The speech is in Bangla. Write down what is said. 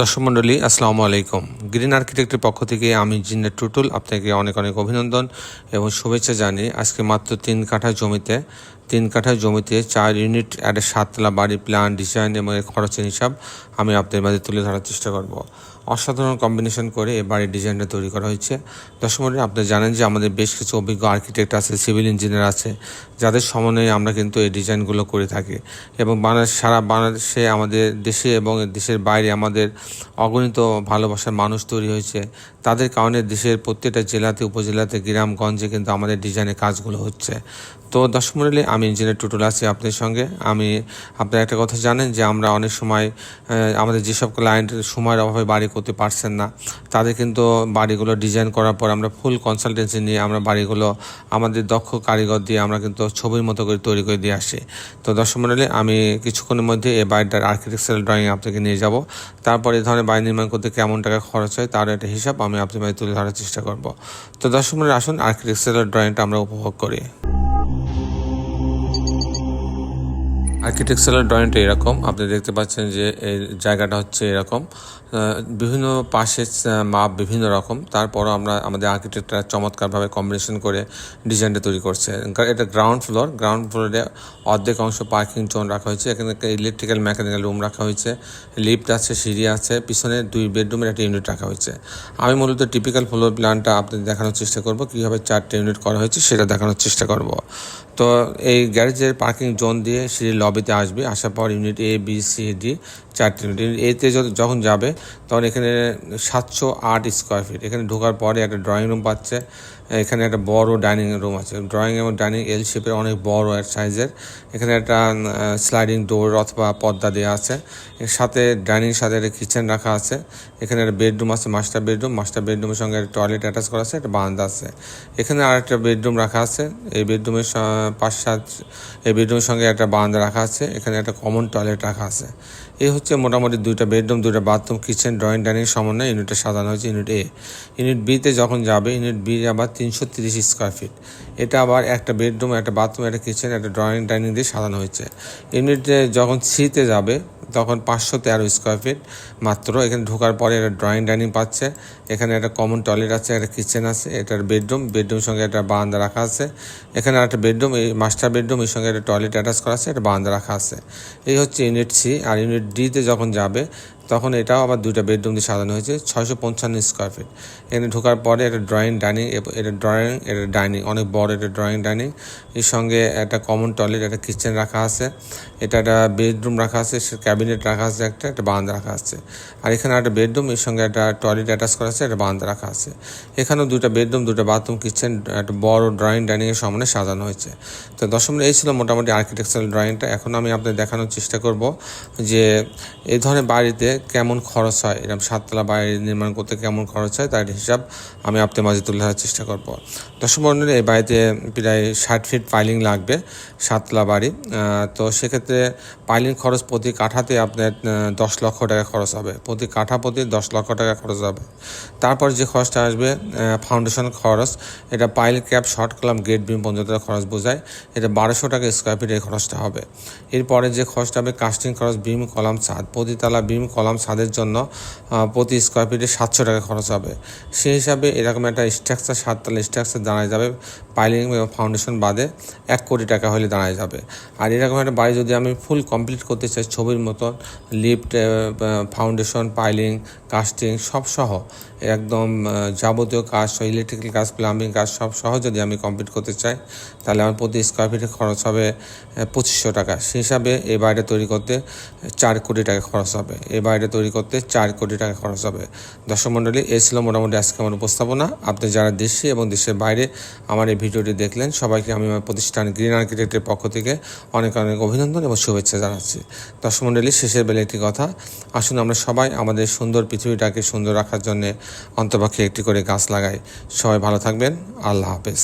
দর্শক মণ্ডলী, আসসালামু আলাইকুম। গ্রিন আর্কিটেক্টের পক্ষ থেকে আমি জিন্নার টুটুল, আপনাকে অনেক অনেক অভিনন্দন এবং শুভেচ্ছা জানি আজকে মাত্র তিন কাঠা জমিতে, তিন কাঠা জমিতে চার ইউনিট একটা সাততলা বাড়ি প্ল্যান ডিজাইন এবং এর খরচের হিসাব আমি আপনাদের মাঝে তুলে ধরার চেষ্টা করব। অসাধারণ কম্বিনেশন করে এই বাড়ির ডিজাইনটা তৈরি করা হয়েছে। মণ্ডলী আপনি জানেন যে আমাদের বেশ কিছু অভিজ্ঞ আর্কিটেক্ট আছে সিভিল ইঞ্জিনিয়ার আছে, যাদের সমন্বয়ে আমরা কিন্তু এই ডিজাইনগুলো করে থাকি। এবং বাংলাদেশ, সারা বাংলাদেশে আমাদের দেশে এবং দেশের বাইরে আমাদের অগণিত ভালোবাসার মানুষ তৈরি হয়েছে। তাদের কারণে দেশের প্রত্যেকটা জেলাতে, উপজেলাতে, গ্রামগঞ্জে কিন্তু আমাদের ডিজাইনের কাজগুলো হচ্ছে। তো দর্শক মন্ডলী, আমি ইঞ্জিনিয়ার টুটুল আছি আপনাদের সঙ্গে। আমি আপনারা একটা কথা জানেন যে আমরা অনেক সময় আমাদের যেসব ক্লায়েন্ট সময়ের অভাবে বাড়ি করতে পারছেন না। তাদের কিন্তু বাড়িগুলো ডিজাইন করার পর আমরা ফুল কনসালটেন্সি নিয়ে আমরা বাড়িগুলো, আমাদের দক্ষ কারিগর দিয়ে আমরা কিন্তু ছবির মতো করে তৈরি করে দিয়ে আসি তো দর্শক মন্ডলী, আমি কিছুক্ষণের মধ্যে এই বাড়িটার আর্কিটেকচারাল ড্রয়িং আপনাকে নিয়ে যাব। তারপর এই ধরনের বাড়ি নির্মাণ করতে কেমন টাকা খরচ হয় তার একটা হিসাব আমি আপনার মাঝে তুলে ধরার চেষ্টা করব। তো দর্শক মন্ডলী, আসুন আর্কিটেকচারাল ড্রয়িংটা আমরা উপভোগ করি। আর্কিটেকচারাল ড্রয়িংটা এরকম। আপনি দেখতে পাচ্ছেন যে এই জায়গাটা হচ্ছে এরকম। বিভিন্ন পাশে মাপ বিভিন্ন রকম। তারপরও আমরা আমাদের আর্কিটেক্টরা চমৎকারভাবে কম্বিনেশন করে ডিজাইনটা তৈরি করছে। এটা গ্রাউন্ড ফ্লোর গ্রাউন্ড ফ্লোরে অর্ধেক অংশ পার্কিং জোন রাখা হয়েছে। এখানে ইলেকট্রিক্যাল মেকানিক্যাল রুম রাখা হয়েছে। লিফট আছে, সিঁড়ি আছে। পিছনে দুই বেডরুমের একটা ইউনিট রাখা হয়েছে। আমি মূলত টিপিক্যাল ফ্লোর প্ল্যানটা আপনাদের দেখানোর চেষ্টা করব। কীভাবে চারটে ইউনিট করা হয়েছে সেটা দেখানোর চেষ্টা করব। তো এই গ্যারেজের পার্কিং জোন দিয়ে সিঁড়ির লবিতে আসবে, আসার পর unit A B C D চারটে ইউনিট ইউনিট এতে যখন যাবে, তখন এখানে সাতশো আট স্কোয়ার ফিট এখানে ঢোকার পরে একটা ড্রয়িং রুম পাচ্ছে। এখানে একটা বড় ডাইনিং রুম আছে। ড্রয়িং এবং ডাইনিং এল শেপের অনেক বড় এক সাইজের। এখানে একটা স্লাইডিং ডোর অথবা পর্দা দেওয়া আছে। এর সাথে ডাইনিং সাথে একটা কিচেন রাখা আছে। এখানে একটা বেডরুম আছে, মাস্টার বেডরুম। মাস্টার বেডরুমের সঙ্গে একটা টয়লেট অ্যাটাচ করা আছে, একটা বারান্দা আছে। এখানে আর একটা বেডরুম রাখা আছে। এই বেডরুমের পাঁচ সাত, এই বেডরুমের সঙ্গে একটা বারান্দা রাখা আছে। এখানে একটা কমন টয়লেট রাখা আছে। এই হচ্ছে মোটামুটি দুইটা বেডরুম, দুইটা বাথরুম, কিচেন, ড্রয়িং, ডাইনিং সমন্বয়ে ইউনিটে সাজানো হয়েছে, ইউনিট এ। ইউনিট বিতে যখন যাবে, ইউনিট বি আবার তিনশো তিরিশ স্কোয়ার ফিট এটা আবার একটা বেডরুম একটা বাথরুম একটা কিচেন একটা ড্রয়িং ডাইনিং দিয়ে সাজানো হয়েছে। ইউনিটে যখন সিতে যাবে, তখন পাঁচশো তেরো স্কোয়ার ফিট মাত্র। এখানে ঢোকার পরে একটা ড্রয়িং ডাইনিং পাচ্ছে। এখানে একটা কমন টয়লেট আছে, একটা কিচেন আছে, এটার বেডরুম বেডরুমের সঙ্গে একটা বারান্দা রাখা আছে। এখানে একটা বেডরুম এই মাস্টার বেডরুম এর সঙ্গে একটা টয়লেট অ্যাটাচ করা আছে, একটা বারান্দা রাখা আছে। এই হচ্ছে ইউনিট সি আর ইউনিট ডিতে যখন যাবে তখন এটাও আবার দুইটা বেডরুম দিয়ে সাজানো হয়েছে, ছয়শো পঞ্চান্ন স্কোয়ার ফিট এখানে ঢোকার পরে একটা ড্রয়িং ডাইনিং এটা ড্রয়িং এটা ডাইনিং অনেক বড় এটা ড্রয়িং ডাইনিং এর সঙ্গে একটা কমন টয়লেট একটা কিচেন রাখা আছে। এটা একটা বেডরুম রাখা আছে, সে ক্যাবিনেট রাখা আছে একটা একটা বারান্দা রাখা আছে। আর এখানে একটা বেডরুম, এর সঙ্গে একটা টয়লেট অ্যাটাচ করা আছে, একটা বারান্দা রাখা আছে। এখানেও দুটো বেডরুম দুটো বাথরুম কিচেন একটা বড় ড্রয়িং ডাইনিংয়ের সামনে সাজানো হয়েছে। তো দশম এই ছিল মোটামুটি আর্কিটেকচারাল ড্রয়িংটা এখন আমি আপনাদের দেখানোর চেষ্টা করব যে এই ধরনের বাড়িতে কেমন খরচ হয়, এরকম সাততলা বাড়ি নির্মাণ করতে কেমন খরচ হয়, তার হিসাব আমি আপনার মাঝে তুলে ধরার চেষ্টা করব। দশম মন্ডলে, এই বাড়িতে প্রায় ষাট ফিট পাইলিং লাগবে, সাততলা বাড়ি। তো সেক্ষেত্রে পাইলিং খরচ প্রতি কাঠাতে আপনার দশ লক্ষ টাকা খরচ হবে। প্রতি কাঠা প্রতি দশ লক্ষ টাকা খরচ হবে। তারপর যে খরচটা আসবে ফাউন্ডেশন খরচ, এটা pile cap short column gate beam পর্যন্ত খরচ বোঝায়, এটা বারোশো টাকা স্কোয়ার ফিট এই খরচটা হবে। এরপরে যে খরচটা হবে কাস্টিং খরচ বিম কলাম ছাদ, প্রতিতলা বিম কলাম ছাদের জন্য প্রতি স্কোয়ার ফিটে সাতশো টাকা খরচ হবে। সেই হিসাবে এরকম একটা স্ট্রাকচার সাততলা স্ট্রাকচার দাঁড়ায় যাবে। পাইলিং এবং ফাউন্ডেশন বাদে এক কোটি টাকা হলে দাঁড়ায় যাবে। আর এরকম একটা বাড়ি যদি আমি ফুল কমপ্লিট করতে চাই ছবির মতন লিফট ফাউন্ডেশন পাইলিং কাস্টিং সব সহ, একদম যাবতীয় কাজ সহ ইলেকট্রিক্যাল কাজ প্লাম্বিং কাজ সব সহ যদি আমি কমপ্লিট করতে চাই, তাহলে আমার প্রতি স্কোয়ার ফিটে খরচ হবে পঁচিশশো টাকা। সেই হিসাবে এই বাড়িটা তৈরি করতে চার কোটি টাকা খরচ হবে। এই বাড়িটা তৈরি করতে চার কোটি টাকা খরচ হবে। দর্শক মণ্ডলী এই ছিল মোটামুটি আজকে আমার উপস্থাপনা। আপনি যারা দেশে এবং দেশের বাইরে আমার এই ভিডিওটি দেখলেন, সবাইকে আমি আমার প্রতিষ্ঠান গ্রিন আর্কিটেক্টের পক্ষ থেকে অনেক অনেক অভিনন্দন এবং শুভেচ্ছা জানাচ্ছি। দর্শক মণ্ডলী শেষের বেলা একটি কথা। আসুন আমরা সবাই আমাদের সুন্দর পৃথিবীটাকে সুন্দর রাখার জন্য অন্তপক্ষে একটি করে গাছ লাগাই। সবাই ভালো থাকবেন। আল্লাহ হাফেজ।